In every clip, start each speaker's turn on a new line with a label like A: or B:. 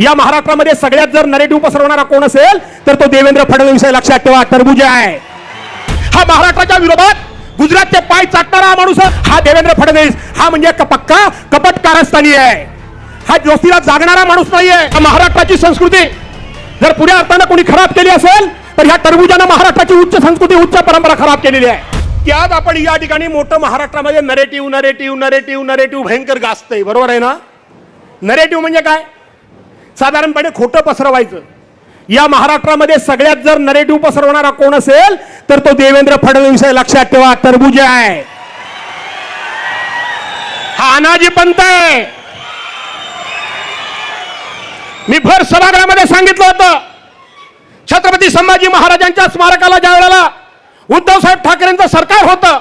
A: या महाराष्ट्रामध्ये सगळ्यात जर नरेटिव्ह पसरवणारा कोण असेल तर तो देवेंद्र फडणवीस आहे लक्षात ठेवा टरबुजा आहे. हा महाराष्ट्राच्या विरोधात गुजरातचे पाय चाटणारा माणूस हा देवेंद्र फडणवीस. हा म्हणजे पक्का कपट कारस्थानी आहे. हा जोशीला जागणारा माणूस नाहीये. महाराष्ट्राची संस्कृती. जर पुढे अर्थानं कोणी खराब केली असेल तर ह्या टरबुजानं महाराष्ट्राची उच्च संस्कृती उच्च परंपरा खराब केलेली आहे. की आज आपण या ठिकाणी मोठं महाराष्ट्रामध्ये नरेटिव्ह नरेटिव्ह नरेटिव्ह नरेटिव्ह भयंकर गाजतंय. बरोबर आहे ना? नरेटिव्ह म्हणजे काय? साधारणपणे खोटं पसरवायचं. या महाराष्ट्रामध्ये सगळ्यात जर नरेटिव्ह पसरवणारा कोण असेल तर तो देवेंद्र फडणवीस आहे. लक्षात ठेवा तरबुज आहे. हा अनाजी पंत आहे. मी भर सभागृहामध्ये सांगितलं होतं. छत्रपती संभाजी महाराजांच्या स्मारकाला ज्या वेळेला उद्धव साहेब ठाकरेंचं सरकार होतं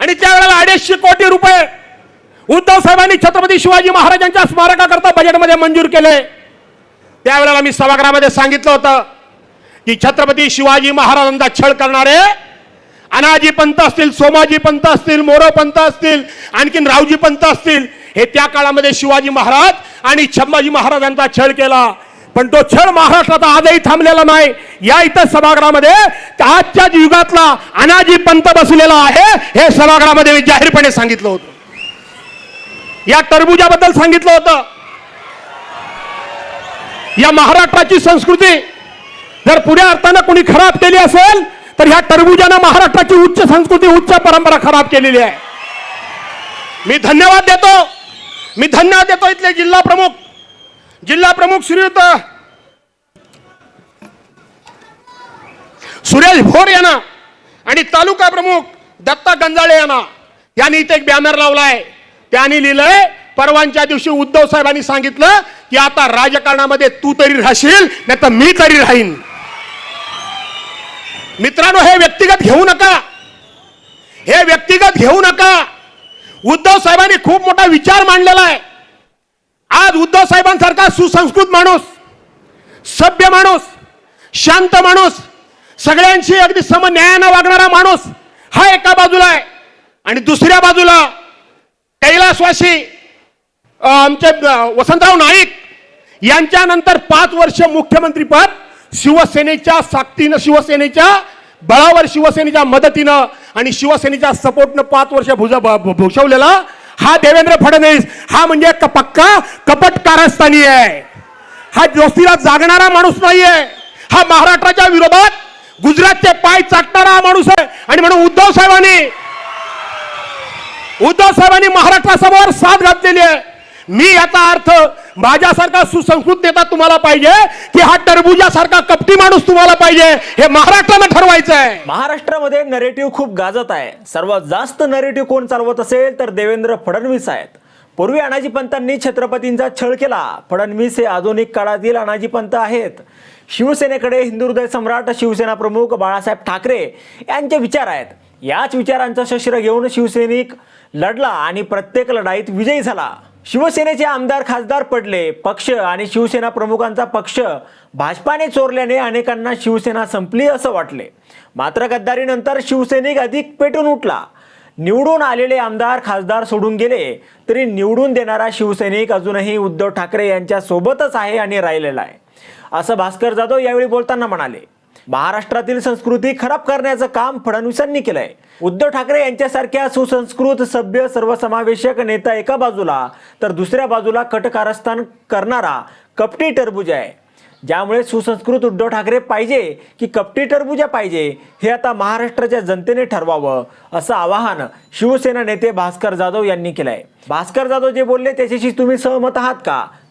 A: आणि त्यावेळेला अडीचशे कोटी रुपये उद्धव साहेबांनी छत्रपती शिवाजी महाराजांच्या स्मारकाकरता बजेटमध्ये मंजूर केले त्यावेळेला मी सभागृहामध्ये सांगितलं होतं की छत्रपती शिवाजी महाराजांचा छळ करणारे अनाजी पंत असतील सोमाजी पंत असतील मोरो पंत असतील आणखीन रावजी पंत असतील हे त्या काळामध्ये शिवाजी महाराज आणि छंबाजी महाराजांचा छळ केला. पण तो छळ महाराष्ट्राचा आजही थांबलेला नाही. या इथं सभागृहामध्ये आजच्या युगातला अनाजी पंत बसलेला आहे हे सभागृहामध्ये मी जाहीरपणे सांगितलं होतं. या टरबुजाबद्दल सांगितलं होतं. या महाराष्ट्राची संस्कृती जर पुढे अर्थानं कोणी खराब केली असेल तर ह्या टरबुजानं महाराष्ट्राची उच्च संस्कृती उच्च परंपरा खराब केलेली आहे. मी धन्यवाद देतो. मी धन्यवाद देतो इथले जिल्हा प्रमुख. जिल्हा प्रमुख श्रीयुत सुरेश भोर यांना आणि तालुका प्रमुख दत्ता गंजाळे यांना. यांनी इथे एक बॅनर लावलाय त्यांनी लिहिलंय परवांच्या दिवशी उद्धव साहेबांनी सांगितलं की आता राजकारणामध्ये तू तरी राहशील नाही तर मी तरी राहीन. मित्रांनो हे व्यक्तिगत घेऊ नका. हे व्यक्तिगत घेऊ नका. उद्धव साहेबांनी खूप मोठा विचार मांडलेला आहे. आज उद्धव साहेबांसारखा सुसंस्कृत माणूस सभ्य माणूस शांत माणूस सगळ्यांशी अगदी समन्यायानं वागणारा माणूस हा एका बाजूला आहे आणि दुसऱ्या बाजूला कैलासवासी आमचे वसंतराव नाईक यांच्यानंतर पाच वर्ष मुख्यमंत्रीपद शिवसेनेच्या साक्तीनं शिवसेनेच्या बळावर शिवसेनेच्या मदतीनं आणि शिवसेनेच्या सपोर्टनं पाच वर्ष भुज भ- भूषवलेला हा देवेंद्र फडणवीस. हा म्हणजे पक्का कपट कारस्थानी आहे. हा जोशीला जागणारा माणूस नाहीये. हा महाराष्ट्राच्या विरोधात गुजरातचे पाय चाटणारा हा माणूस आहे. आणि म्हणून उद्धव साहेबांनी उद्धव साहेबांनी महाराष्ट्रासमोर साथ घातलेली आहे. मी याचा अर्थ माझ्यासारखा सुसंस्कृत नेता तुम्हाला पाहिजे की हा टरबुजासारखा कपटी माणूस तुम्हाला पाहिजे हे महाराष्ट्रानं ठरवायचं आहे.
B: महाराष्ट्रामध्ये नरेटिव्ह खूप गाजत आहे. सर्वात जास्त नरेटिव्ह कोण चालवत असेल तर देवेंद्र फडणवीस आहेत. पूर्वी अनाजी पंतांनी छत्रपतींचा छळ केला. फडणवीस हे आधुनिक काळातील अनाजी पंत आहेत. शिवसेनेकडे हिंदुहृदय सम्राट शिवसेना प्रमुख बाळासाहेब ठाकरे यांचे विचार आहेत. याच विचारांचं शस्त्र घेऊन शिवसैनिक लढला आणि प्रत्येक लढाईत विजयी झाला. शिवसेनेचे आमदार खासदार पडले पक्ष आणि शिवसेना प्रमुखांचा पक्ष भाजपाने चोरल्याने अनेकांना शिवसेना संपली असं वाटले. मात्र गद्दारीनंतर शिवसैनिक अधिक पेटून उठला. निवडून आलेले आमदार खासदार सोडून गेले तरी निवडून देणारा शिवसैनिक अजूनही उद्धव ठाकरे यांच्या सोबतच आहे आणि राहिलेला आहे. असं भास्कर जाधव यावेळी बोलताना म्हणाले. महाराष्ट्रातील संस्कृती खराब करण्याचं काम फडणवीसांनी केलंय. उद्धव ठाकरे यांच्यासारख्या सुसंस्कृत सभ्य सर्वसमावेशक नेता एका बाजूला तर दुसऱ्या बाजूला कटकारस्थान करणारा कपटी टरबूज आहे. ज्यामुळे सुसंस्कृत उद्धव ठाकरे पाहिजे की कपटी टरबुजा पाहिजे हे आता महाराष्ट्राच्या जनतेने ठरवावं असं आवाहन शिवसेना नेते भास्कर जाधव यांनी केलंय. भास्कर जाधव जे बोलले त्याच्याशी तुम्ही सहमत आहात का?